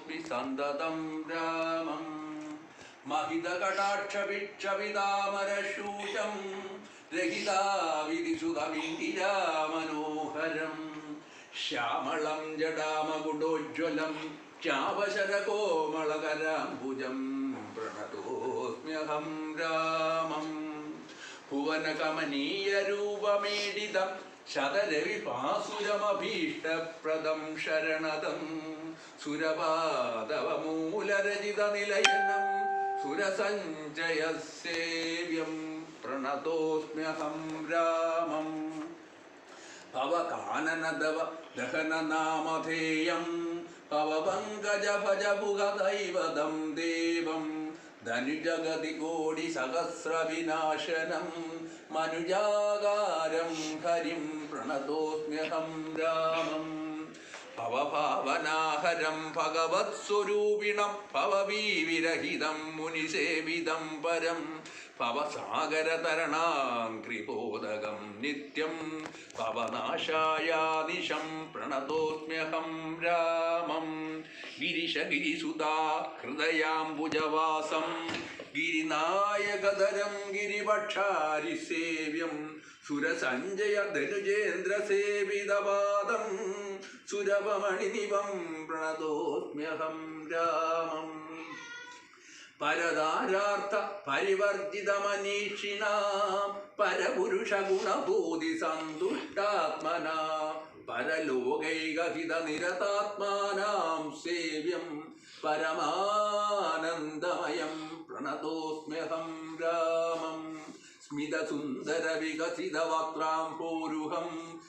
सोऽस्मि सन्ततं रामम् महितकटाक्षपिक्षपितामरशूचं रहिताविधिसुखमिन्दिरामनोहरं श्यामलं जडामगुडोज्ज्वलं चावशरकोमलकराम्बुजं प्रणतोऽस्म्यहं रामम् भुवनकमनीयरूपमेडितम् ശതരവിപാസുരമഭീഷ്ടപ്രദം ശരണദം സുരപാദവമൂലരചിതനിലയനം സുരസഞ്ജയസേവ്യം പ്രണതോസ്മ്യഹം രാമം ഭവകാനനദവ ദഹനനാമധേയം ഭവപങ്കജഭജഭുഗദൈവതം ദേവം ധനുജഗതി കോടി സഹസ്രവിനാശനം മനുജാകാരം ഹരിം പ്രണതോസ്മ്യഹം രാമം. ഭവഭാവനാഹരം ഭഗവത്സ്വരൂപിണം ഭവവീവിരഹിതം മുനിസേവിതം പരം ഭവസാഗരതരണാംക്രിബോധകം നിത്യം ഭവനാശായാദിശം പ്രണതോസ്മ്യഹം രാമം ഗിരിശഗിരിസുതാ ഹൃദയാംബുജവാസം ഗിരിനായകധരം ഗിരിപക്ഷാരിസേവ്യം സുരസഞ്ജയ ധനുജേന്ദ്രസേവിതപാദം സുരഭമണിനിവം പ്രണതോസ്മ്യഹം രാമം. പരതാരാർത്ഥ പരിവർജിതമനീഷിണ. പരപുരുഷ ഗുണഭൂതി സന്തുഷ്ടാത്മന പരലോകൈകഹിത നിരതാത്മാനാം സേവ്യം പരമാനന്ദമയം പ്രണതോസ്മ്യഹം രാമം. സ്മിതസുന്ദര വികസിത വക്രാം പോരുഹം